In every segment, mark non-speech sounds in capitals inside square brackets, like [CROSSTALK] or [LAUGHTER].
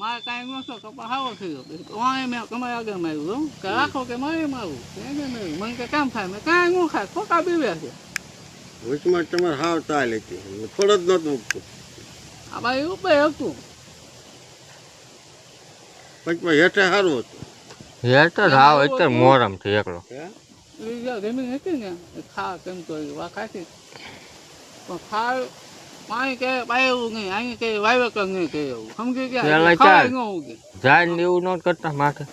મારે કાંઈ ન છો કપા હાવો થયો. વાંય મેં કમાઈ આગળ માર્યું હો. કે રાખો કે મારે મારું મને કે કામ ખાય મેં કાંઈ ન ખાય. ખોટા બીવ્યા છે. વચમાં તમારે હાવ ચાલ હતી. ફળ જ નહોતું ઉગતું. આ ભાઈ ઉપર હતું. પંચમાં હેઠે સારું હતું. તો રાવ અત્યારે મોરમ છે એકલો. હે? જમીન હતી ને ખા કેમ તો એ વા ખાતી પણ ખા પાણી કે પાયું નહીં અહીં કે વાવે કર નહીં કે એવું સમજી પેલા ગયા ખાવાય ચાલ. ન ઉગે જાય ને એવું ન કરતા માથે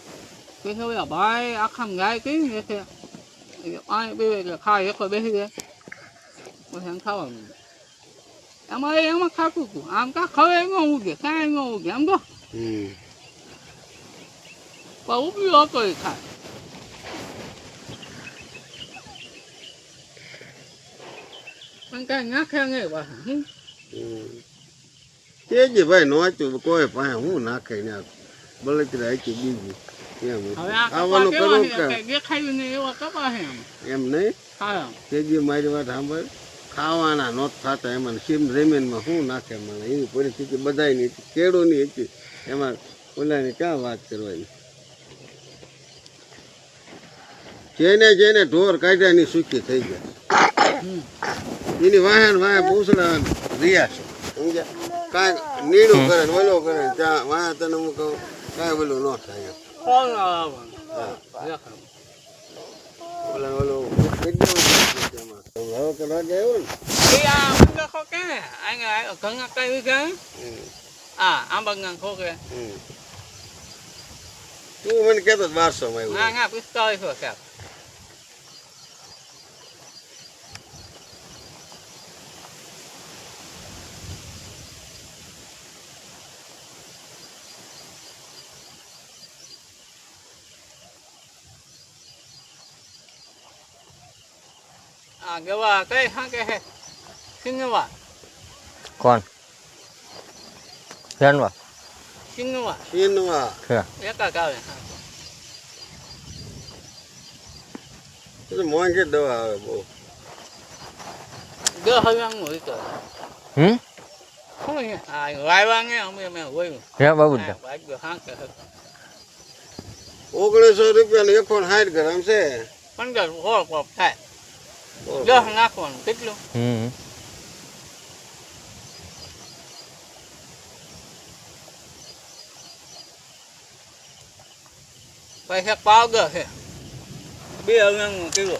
કે હવે આ ભાઈ આખામ ગાય કઈ ને છે એ પાણી પીવે એટલે ખાય એક બેસી જાય પછી આમ ખાવાનું એમાં એ એમાં ખાતું હતું આમ કા ખવે ન ઉગે કાંઈ ન ઉગે આમ તો હમ પણ ઉગ્યો હતો એ ખાય પણ કાંઈ નાખે નહીં પાછા હમ હમ. કેજે ભાઈ નોચ્યું કોઈ પાસે હું નાખે ને બળતરા હતી બીજી. એમ. આવવાનું કેવા કરવું છે? કે? કાંઈ દેખાયું નહીં એવા કપા આમ. એમ નહીં? હા. કેજી મારી વાત સાંભળ. ખાવાના નોત થતા એમાં સીમ જમીનમાં શું નાખે મને? એની પરિસ્થિતિ બધાની હતી નહીં હતી. એમાં ઓલાની ક્યાં વાત કરવાની? જેને જેને ઢોર કાઢ્યા એની સુખી થઈ ગયા. એની વાહે ને વાહે પૂછડા રહ્યા છે સમજ્યા કાંઈ નીડું કરે ને ઓલો કરે ને ત્યાં વાહે તને હું કહું કાંઈ ઓલું ન થાય એમ. કોણ આવવાનું દેખાય. ઓલા ઓલો કરી દેવાનું તેમાં. હવે કરવા ગયા ને એ આ મંગા ખોકે ને અહીંયા ઘણા કઈ વીઘા હમ. આ આંબા ગંગા ખોકે હમ. તું મને કહેતો બારસો માં ના આવ્યું ના પિસ્તાળીસો છે આ ગવા કઈ હાકે હે સિંગવા કોણ ધ્યાનવા સિંગવા શીનવા છે એકા આવે હા એ તો મોંઘી દવા આવે બહુ દસ હજારનું હોય તો હમ શું છે આ વાયવા ને અમે અમે હોય હે બાબુદા ભાગ્ય હાકે હે ઓગણીસો રૂપિયા નો એકોણ સાઠ ગ્રામ છે પંદર સોળ પોપ થાય ઓહો. દસ નાખવાનું કેટલું? હમ. પૈસા પાવડર છે. બે હજારનું કિલો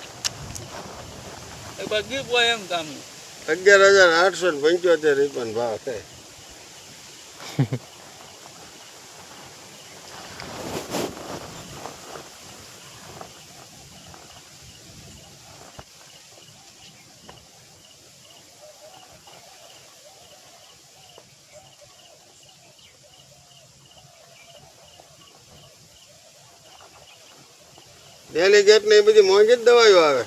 એ બધી હોય એમ કામ અગિયાર હજાર આઠસો ને પંચોતેર રૂપિયાનો ભાવ છે. [LAUGHS] ડેલીગેટ ને એ બધી મોંઘી જ દવાઈઓ આવે.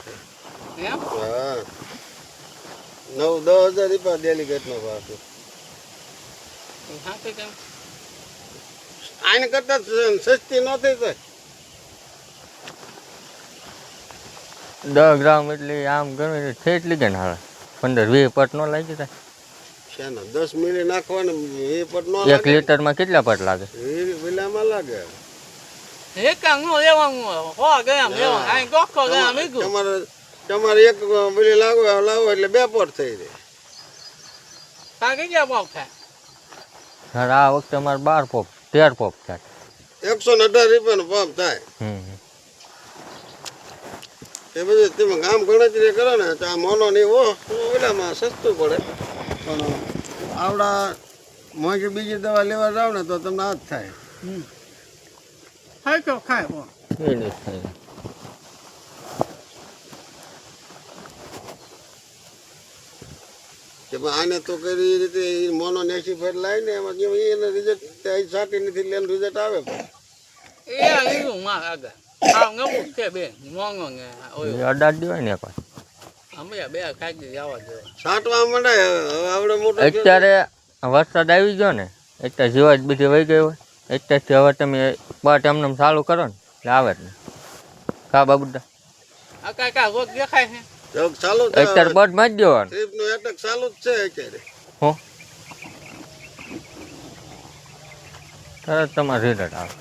છે હા. નવ દસ હજાર રૂપિયા ડેલીગેટ નો ભાવ છે એ હાથે કેમ? આને કરતા સસ્તી ન થઈ જાય દસ ગ્રામ એટલે આમ ગમે છે એટલી કે હાલે પંદર વીસ પટ નો લાગી જાય. શેનો દસ મિલી નાખવાનું એ પટ નો એક લીટરમાં કેટલા પટ લાગે? વિલામાં લાગે. એક કામ નો લેવાનું હો ગયા લેવાનું અહીં ગોખો ગયા મીઠું તમારે તમારે એક મિલી લાવો લાવો એટલે બે પોટ થઈ જાય. તા કેટલા પોપ થાય હવે આ વખતે અમારે બાર પોપ તેર પોપ થાય. એકસો ને અઢાર રૂપિયાનો પંપ થાય. એ બધું તમે ગામ ગણતરી કરો ને તો આ મોનો ને એવો ઓલામાં સસ્તું પડે. પણ આવડા મોંઘી બીજી દવા લેવા જાવ ને તો તમને આ જ થાય ખાય તો ખાય હો એ નહીં થાય કે આને તો કરી રીતે મોનો નેસી ફેર લાવી ને એમાં કેમ એને રિઝલ્ટ સાટી નથી લેન રિઝલ્ટ આવે એ લીધું માં આગળ આ નવું છે બે મોંઘો ને એ દેવાય ને કોઈ અત્યારે વરસાદ આવી ગયો ને એટલે જીવા જ બધી વહી ગઈ હોય અત્યારથી હવે તમે બટ એમને ચાલુ કરો ને એટલે આવે જ નહીં કા બાબુડા? અત્યારે બટ મારી દેવાનું. ટ્રીપનું એટક ચાલુ જ છે અત્યારે. હો? તરત તમારે રિઝલ્ટ આવે.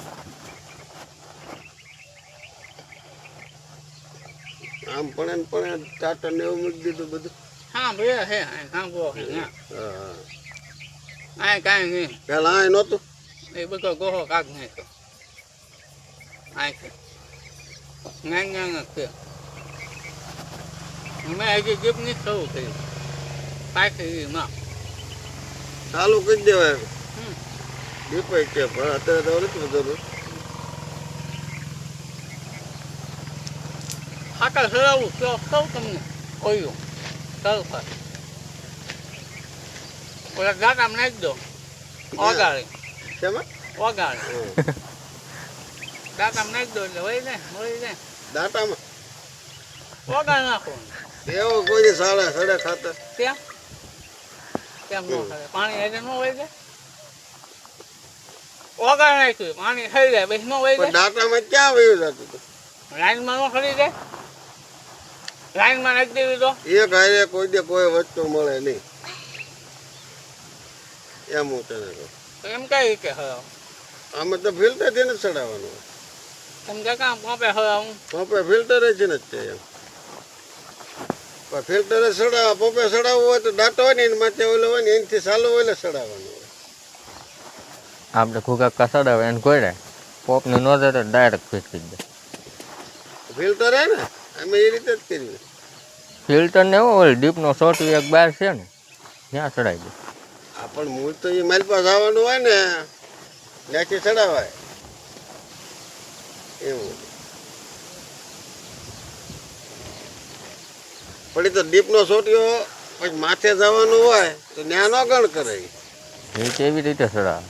આમ પણ એમ પણ ટાટા ને એવું મૂકી દીધું બધું. હા ભાઈ હે હે હા હા, હા. કાંઈ નહીં. પેલા આ નહોતું? એ બધો ગોહો કાઢ નાખ્યો આ છે ના ના ના છે મેં હજી જીપની શરૂ કર્યું પાછી માં ચાલુ કરી દેવાય. દીપાય છે પણ અત્યારે તો નથી બધું ખાતર હરાવું તો કહું તમને કોયું ચાલ પર ઓલા ગાટામાં નાખી દો ઓગાળી શેમાં? ઓગાળી. હમ. ગાટામાં નાખી દો એટલે હોય ને વળી ને દાંતામાં? ઓગાળી નાખો. એવો કોઈ સાડા સાડા ખાતર. ત્યાં કેમ ન થાય પાણી હેઠે ન વહી જાય? ઓગાળી નાખ્યું પાણી થઈ જાય પછી ન પણ જાય? દાંતામાં ક્યાં વયું જતું લાઈનમાં ન ખરી જાય? લાઈનમાં નાખી દેવી તો. એક હારે કોઈ દે કોઈ વસ્તુ મળે નહીં. એમ હું તને કહું. એમ કઈ કે હરાવ આમે તો ફિલ્ટરથી જ ચડાવવાનું. હોય. એમ કે કામ પંપે હરાવું પંપે ફિલ્ટર જ છે ને તે એમ. પણ ફિલ્ટર જ પોપે પંપે ચડાવવું હોય તો દાંતો હોય ને એની માથે ઓલો હોય ને એનાથી ચાલુ હોય એટલે ચડાવવાનું હોય. આપણે ઘૂગા કસાડાવે એને કોઈ પોપની નો તો ડાયરેક્ટ ફિટ કરી દે. ફિલ્ટર હે ને અમે એ રીતે જ કર્યું ફિલ્ટર ને એવું ઓલી ડીપનો શોર્ટ એક બાર છે ને ત્યાં ચડાવી દે. પણ મૂળ તો એ મારી પાસે આવવાનું હોય ને ત્યાંથી ચડાવાય. એવું. પણ એ તો ડીપનો સોટ્યો પછી માથે જવાનું હોય તો ત્યાં ન ગણ કરે એ કેવી રીતે ચડાવે?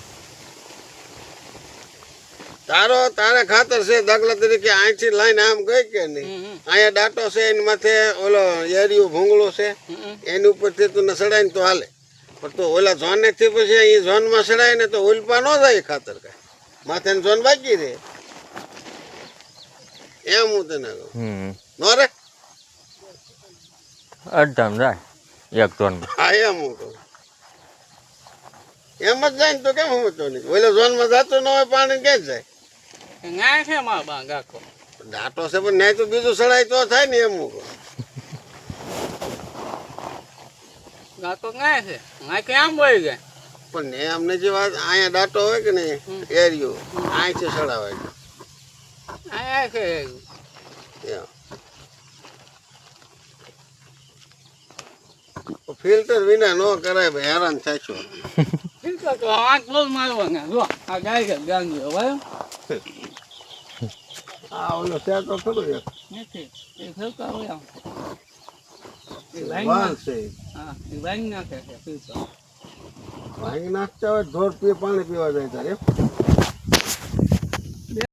તારો તારે ખાતર છે દાખલા તરીકે અહીંથી લાઈન આમ ગઈ કે નહીં? અહીંયા ડાટો છે એની માથે ઓલો એરિયું ભૂંગળો છે. એની ઉપરથી તું સડાય તો હાલે. પણ તો ઓલા ઝોને થી પછી અહીં ઝોનમાં સડાય ને તો ઓલપા ન જાય ખાતર કાંઈ. માથે ઝોન બાકી રહે. એમ હું તને કહું. નો રે? અડધામ જાય એક ટોનમાં હા એમ હું કહું. એમ જ જાય ને તો કેમ સમજતો નહીં? ઓલા ઝોનમાં જતું ન હોય પાણી ક્યાં જાય? ન્યાય છે મારા બા ગાકો ડાટો છે પણ નહીં તો બીજું સડાય તો થાય ને એમ હું કહું. ગાતો ન્યાય છે. આ કેમ બોલી ગયા પણ એમને જે વાત અહીંયા દાંતો હોય કે નહીં એરિયો અહીંથી સડાવાય અહીંયા છે ફિલ્ટર વિના ન કરાય ભાઈ હેરાન થાય છો. ઠીક તો આંખ બહુ મારવાના. જો આ ગાય છે ગાંધી હવે આ ઓલો ત્યાં તો ખરું નથી એ ફેરતા હોય આમ. છે. હા વાઈન નાખે છે ફેરતા ભાંગી નાખતા હોય ઢોર પીએ પાણી પીવા જાય તારે?